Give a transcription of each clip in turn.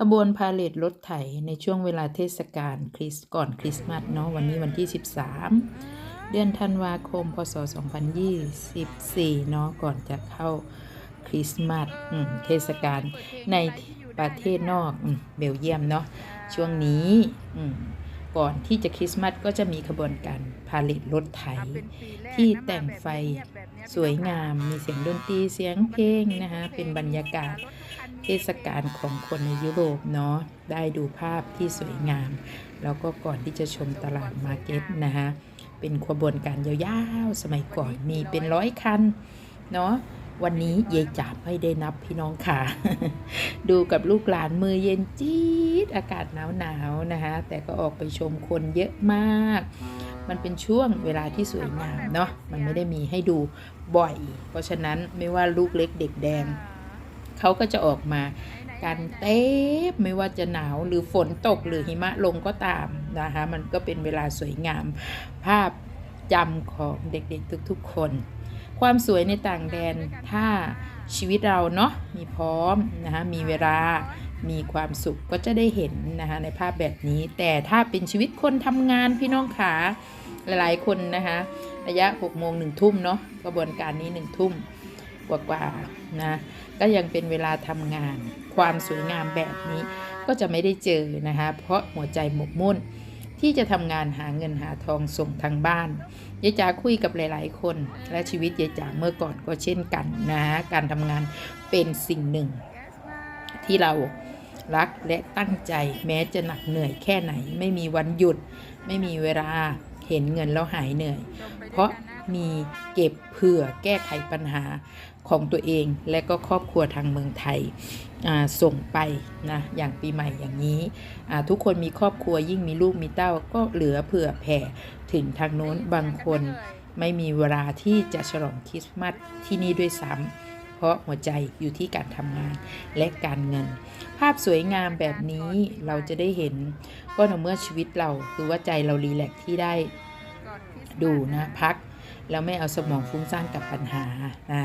ขบวนพาเหรดรถไถในช่วงเวลาเทศกาลคริสต์ก่อนคริสต์มาสเนาะวันนี้วันที่ 13 เดือนธันวาคม พศ 2024 เนาะก่อนจะเข้าคริสต์มาสเทศกาลในประเทศนอกเบลเยียมเนาะช่วงนี้ก่อนที่จะคริสต์มาสก็จะมีขบวนการพาเหรดรถไถ ที่แต่งไฟสวยงาม มีเสียงดนตรีเสียงเพลงนะคะเป็นบรรยากาศ เทศกาลของคนในยุโรปเนาะได้ดูภาพที่สวยงาม แล้วก็ก่อนที่จะชมตลาดมาร์เก็ตนะคะเป็นขบวนการยาวๆ สมัยก่อนมีเป็นร้อยคันเนาะวันนี้ยายจ๋าไม่ได้นับพี่น้องค่ะ ดูกับลูกหลานมือเย็นจี๊ดอากาศหนาวๆนะคะแต่ก็ออกไปชมคนเยอะมาก มันเป็นช่วงเวลาที่สวยงามเนาะมันไม่ได้มีให้ดูบ่อย เพราะฉะนั้นไม่ว่าลูกเล็กเด็กแดง เขาก็จะออกมากันเต้ไม่ว่าจะหนาวหรือฝนตกหรือหิมะลงก็ตามนะคะมันก็เป็นเวลาสวยงาม ภาพจำของเด็กๆทุกๆคน ความสวยในต่างแดนถ้าชีวิตเราเนาะมีพร้อมนะคะมีเวลามีความสุขก็จะได้เห็นนะคะในภาพแบบนี้ แต่ถ้าเป็นชีวิตคนทำงานพี่น้องขาหลายๆคนนะคะระยะ6โมงหนึ่งทุ่มเนาะกระบวนการนี้หนึ่งทุ่ม กว่าๆนะก็ยังเป็นเวลาทำงาน ความสวยงามแบบนี้ก็จะไม่ได้เจอนะคะ เพราะหัวใจหมกมุ่น ที่จะทำงานหาเงินหาทองส่งทางบ้านยายจ๋าคุยกับหลาย ๆ คน และชีวิตยายจ๋าเมื่อก่อนก็เช่นกันนะการทำงานเป็นสิ่งหนึ่ง ที่เรารักและตั้งใจแม้จะหนักเหนื่อยแค่ไหน ไม่มีวันหยุด ไม่มีเวลาเห็นเงินแล้วหายเหนื่อย เพราะมีเก็บเผื่อแก้ไขปัญหา ของตัวเองและก็ครอบครัวทางเมืองไทยส่งไปนะอย่างปีใหม่อย่างนี้ ทุกคนมีครอบครัวยิ่งมีลูกมีเต้าก็เหลือเผื่อแผ่ถึงทางโน้นบางคนไม่มีเวลาที่จะฉลองคริสต์มาสที่นี่ด้วยซ้ำเพราะหัวใจอยู่ที่การทำงานและการเงิน ภาพสวยงามแบบนี้เราจะได้เห็นก็ต่อเมื่อชีวิตเราคือว่าใจเรารีแลกซ์ที่ได้ดูนะพัก แล้วไม่เอาสมองฟุ้งซ่านกับปัญหานะ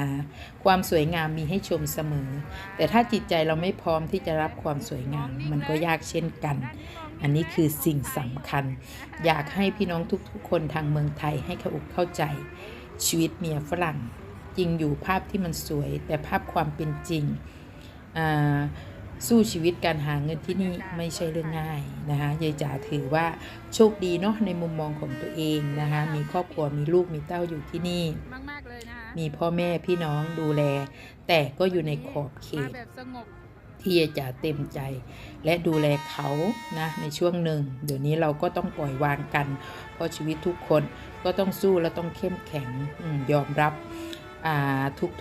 ความสวยงามมีให้ชมเสมอ แต่ถ้าจิตใจเราไม่พร้อมที่จะรับความสวยงาม มันก็ยากเช่นกัน อันนี้คือสิ่งสำคัญ อยากให้พี่น้องทุกๆ คนทางเมืองไทยให้เข้าอกเข้าใจ ชีวิตเมียฝรั่ง จริงอยู่ภาพที่มันสวย แต่ภาพความเป็นจริง สู้ชีวิตการหาเงินที่นี่ไม่ใช่เรื่องง่ายนะคะยายจ๋าถือว่าโชคดีเนาะในมุมมองของตัวเองนะคะมีครอบครัวมีลูกมีเต้าอยู่ที่นี่ มากๆเลยนะคะมีพ่อแม่พี่น้องดูแล แต่ก็อยู่ในขอบเขมาต แบบสงบ ที่ยายจ๋าเต็มใจและดูแลเขานะในช่วงหนึ่ง เดี๋ยวนี้เราก็ต้องปล่อยวางกัน เพราะชีวิตทุกคนก็ต้องสู้และต้องเข้มแข็งอมยอมรับ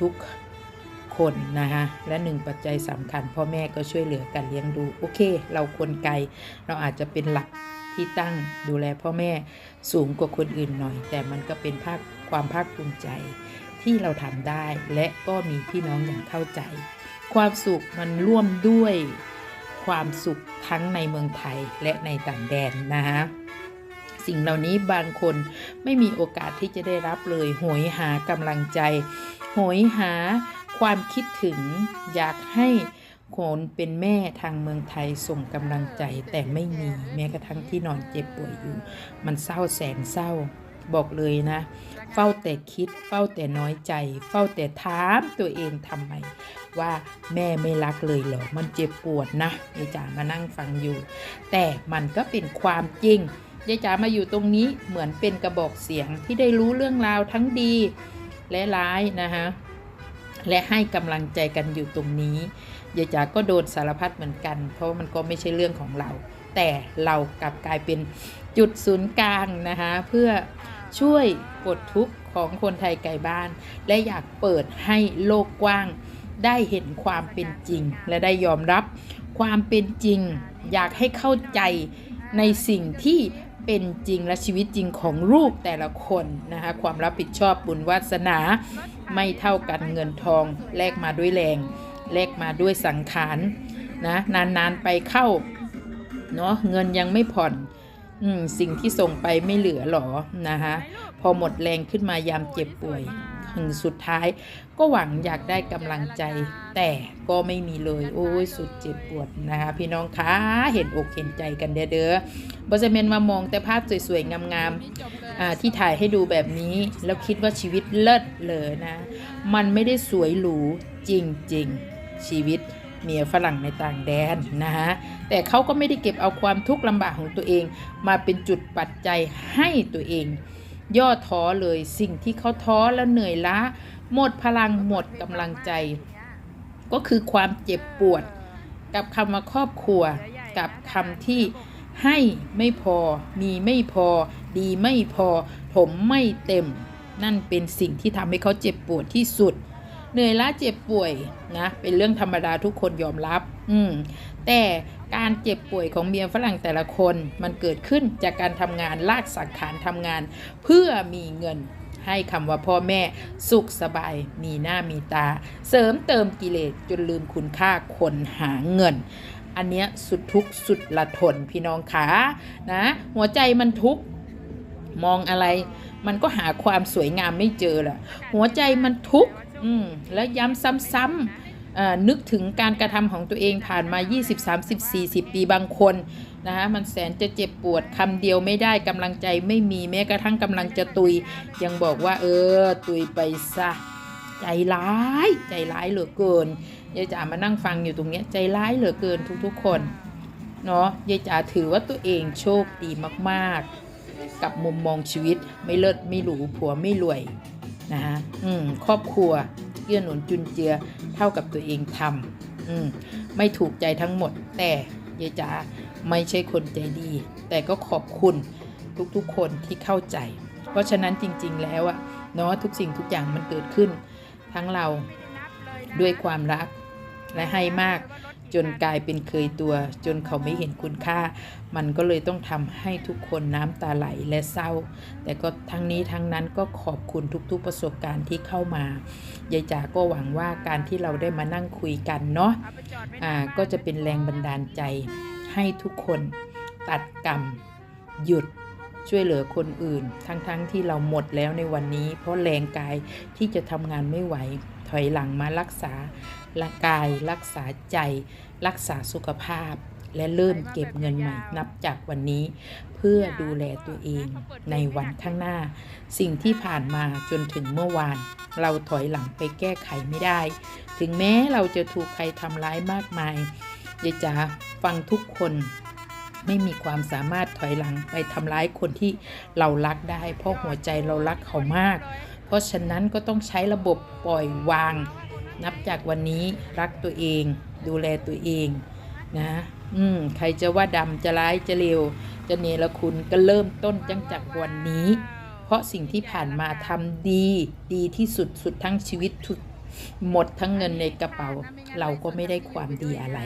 ทุกๆ คนนะคะและหนึ่งปัจจัยสำคัญ พ่อแม่ก็ช่วยเหลือกันเลี้ยงดูโอเค เราคนไกลเราอาจจะเป็นหลักที่ตั้งดูแลพ่อแม่สูงกว่าคนอื่นหน่อย แต่มันก็เป็นภาคความภาคภูมิใจที่เราทำได้ และก็มีพี่น้องอย่างเข้าใจ ความสุขมันร่วมด้วยความสุขทั้งในเมืองไทยและในต่างแดนนะคะสิ่งเหล่านี้บางคนไม่มีโอกาสที่จะได้รับเลย โหยหากำลังใจ โหยหา ความคิดถึงอยากให้คนเป็นแม่ทางเมืองไทยส่งกำลังใจแต่ไม่มีแม้กระทั่งที่นอนเจ็บป่วยอยู่ มันเศร้าแสนเศร้าบอกเลยนะ เฝ้าแต่คิด เฝ้าแต่น้อยใจ เฝ้าแต่ถามตัวเองทำไม ว่าแม่ไม่รักเลยเหรอ มันเจ็บปวดนะยายจ๋ามานั่งฟังอยู่ แต่มันก็เป็นความจริงยายจ๋ามาอยู่ตรงนี้เหมือนเป็นกระบอกเสียงที่ได้รู้เรื่องราวทั้งดีและร้ายนะคะ และให้กำลังใจกันอยู่ตรงนี้ยายจ๋าก็โดนสารพัดเหมือนกัน เพราะมันก็ไม่ใช่เรื่องของเรา แต่เรากลับกลายเป็นจุดศูนย์กลางนะคะเพื่อช่วยปลดทุกข์ของคนไทยไกลบ้าน และอยากเปิดให้โลกกว้าง ได้เห็นความเป็นจริง และได้ยอมรับความเป็นจริง อยากให้เข้าใจในสิ่งที่ เป็นจริงและชีวิตจริงของลูกแต่ละคนนะคะความรับผิดชอบบุญวาสนา ไม่เท่ากันเงินทองแลกมาด้วยแรงแลกมาด้วยสังขารนะนานๆไปเข้าเนาะเงินยังไม่ผ่อนอสิ่งที่ส่งไปไม่เหลือหรอนะคะพอหมดแรงขึ้นมายามเจ็บป่วย เขถึงสุดท้าย ก็หวังอยากได้กำลังใจ แต่ก็ไม่มีเลย โอ้ยสุดเจ็บปวดนะคะพี่น้องคะเห็นอกเห็นใจกันเด้อเด้อบจะเมนมามองแต่ภาพสวยๆ งามๆอ่าที่ถ่ายให้ดูแบบนี้ แล้วคิดว่าชีวิตเลิศเลยนะ มันไม่ได้สวยหรูจริงๆ ชีวิตเมียฝรั่งในต่างแดนนะฮะ แต่เขาก็ไม่ได้เก็บเอาความทุกข์ลำบากของตัวเอง มาเป็นจุดปัจจัยให้ตัวเอง ย่อท้อเลยสิ่งที่เขาท้อแล้วเหนื่อยล้า หมดพลังหมดกำลังใจ ก็คือความเจ็บปวด กับคำว่าครอบครัว กับคำที่ให้ไม่พอ มีไม่พอ ดีไม่พอผมไม่เต็ม นั่นเป็นสิ่งที่ทำให้เขาเจ็บปวดที่สุด เหนื่อยล้าเจ็บป่วยนะ เป็นเรื่องธรรมดาทุกคนยอมรับ อืม แต่การเจ็บป่วยของเมียฝรั่งแต่ละคนมันเกิดขึ้นจากการทำงานลากสังขารทำงาน เพื่อมีเงินให้คำว่าพ่อแม่สุขสบายมีหน้ามีตา เสริมเติมกิเลสจนลืมคุณค่าคนหาเงิน อันเนี้ยสุดทุกข์สุดละทนพี่น้องขานะหัวใจมันทุกข์มองอะไร มันก็หาความสวยงามไม่เจอละหัวใจมันทุกข์อืมแล้วย้ำซ้ำๆ นึกถึงการกระทำของตัวเองผ่านมา 20 30 40 ปีบางคนนะคะมันแสนจะเจ็บปวดคำเดียวไม่ได้กำลังใจไม่มีแม้กระทั่งกำลังจะตุย ยังบอกว่า เออ ตุยไปซะใจร้าย ใจร้ายเหลือเกินยายจ๋ามานั่งฟังอยู่ตรงเนี้ยใจร้ายเหลือเกินทุกๆคนเนาะยายจ๋าถือว่าตัวเองโชคดีมากๆ กับมุมมองชีวิตไม่เลิศไม่หรูผัวไม่รวยนะฮะอืมครอบครัว กื้อหนุนจุนเจือเท่ากับตัวเองทำอืมไม่ถูกใจทั้งหมด แต่ยายจ๋าไม่ใช่คนใจดี แต่ก็ขอบคุณทุกๆคนที่เข้าใจ เพราะฉะนั้นจริงๆแล้วอะเนาะทุกสิ่งทุกอย่างมันเกิดขึ้น ทั้งเราด้วยความรักและให้มาก จนกลายเป็นเคยตัว จนเขาไม่เห็นคุณค่า มันก็เลยต้องทำให้ทุกคนน้ำตาไหลและเศร้า แต่ก็ทั้งนี้ทั้งนั้นก็ขอบคุณทุกๆประสบการณ์ที่เข้ามายายจ๋าก็หวังว่าการที่เราได้มานั่งคุยกันเนาะอ่าก็จะเป็นแรงบันดาลใจให้ทุกคนตัดกรรม หยุดช่วยเหลือคนอื่น ทั้งๆทที่เราหมดแล้วในวันนี้ เพราะแรงกายที่จะทำงานไม่ไหว ถอยหลังมารักษาละกาย รักษาใจ รักษาสุขภาพ และเริ่มเก็บเงินใหม่นับจากวันนี้ เพื่อดูแลตัวเองในวันข้างหน้า สิ่งที่ผ่านมาจนถึงเมื่อวาน เราถอยหลังไปแก้ไขไม่ได้ ถึงแม้เราจะถูกใครทำร้ายมากมายยายจ๋าฟังทุกคนไม่มีความสามารถถอยหลังไปทำร้ายคนที่เรารักได้ เพราะหัวใจเรารักเขามาก เพราะฉะนั้นก็ต้องใช้ระบบปล่อยวาง นับจากวันนี้รักตัวเอง ดูแลตัวเองนะอืมใครจะว่าดำจะร้ายจะเลวจะเนรคุณก็เริ่มต้นจังจากวันนี้ เพราะสิ่งที่ผ่านมาทำดี ดีที่สุดสุดทั้งชีวิตทุกหมดทั้งเงินในกระเป๋า เราก็ไม่ได้ความดีอะไร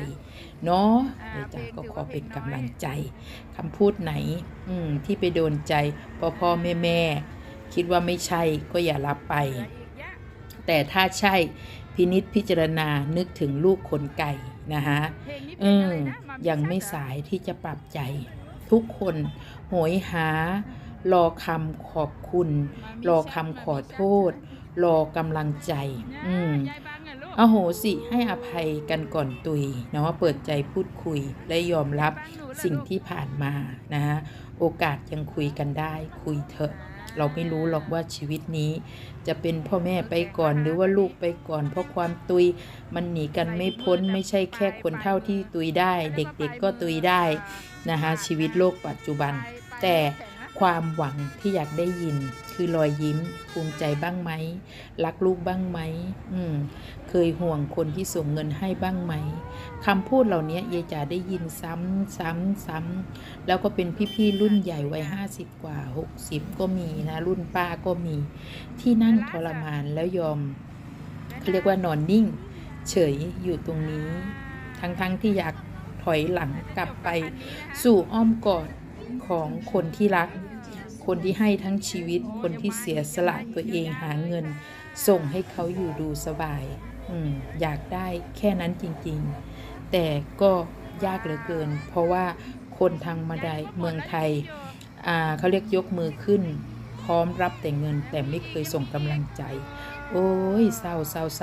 เนาะเดี๋ยวจ๋าก็ขอเป็นกำลังใจคำพูดไหน อืมที่ไปโดนใจพ่อพ่อแม่แม่ คิดว่าไม่ใช่ก็อย่ารับไป แต่ถ้าใช่พินิษพิจารณานึกถึงลูกขนไก่นะฮะเออยังไม่สายที่จะปรับใจ ทุกคนโหยหา รอคำขอบคุณ รอคำขอโทษ รอกำลังใจ อืมอโหสิให้อภัยกันก่อนตุยเนาเปิดใจพูดคุยและยอมรับสิ่งที่ผ่านมานะฮะโอกาสยังคุยกันได้คุยเถอะ เราไม่รู้หรอกว่าชีวิตนี้ จะเป็นพ่อแม่ไปก่อนหรือว่าลูกไปก่อน เพราะความตุยมันหนีกันไม่พ้นไม่ใช่แค่คนเท่าที่ตุยได้ เด็กๆก็ตุยได้นะคะชีวิตโลกปัจจุบัน แต่ ความหวังที่อยากได้ยิน คือรอยยิ้ม ภูมิใจบ้างไหม รักลูกบ้างไหมอืมเคยห่วงคนที่ส่งเงินให้บ้างไหมคำพูดเหล่านี้ยายจ๋าได้ยินซ้ำซ้ำซ้ำแล้วก็เป็นพี่ๆรุ่นใหญ่วัยห้าสิบกว่าหกสิบก็มีนะรุ่นป้าก็มี ที่นั่งทรมานแล้วยอมเขาเรียกว่านอนนิ่ง เฉยอยู่ตรงนี้ ทั้งๆทที่อยากถอยหลังกลับไปสู่อ้อมกอด ของคนที่รัก คนที่ให้ทั้งชีวิต คนที่เสียสละตัวเองหาเงิน ส่งให้เขาอยู่ดูสบาย อืมอยากได้แค่นั้นจริงๆ แต่ก็ยากเหลือเกิน เพราะว่าคนทางมาไดเมืองไทยอ่าเขาเรียกยกมือขึ้น พร้อมรับแต่เงินแต่ไม่เคยส่งกำลังใจ โอ้ยเศร้าเศร้าเศร้า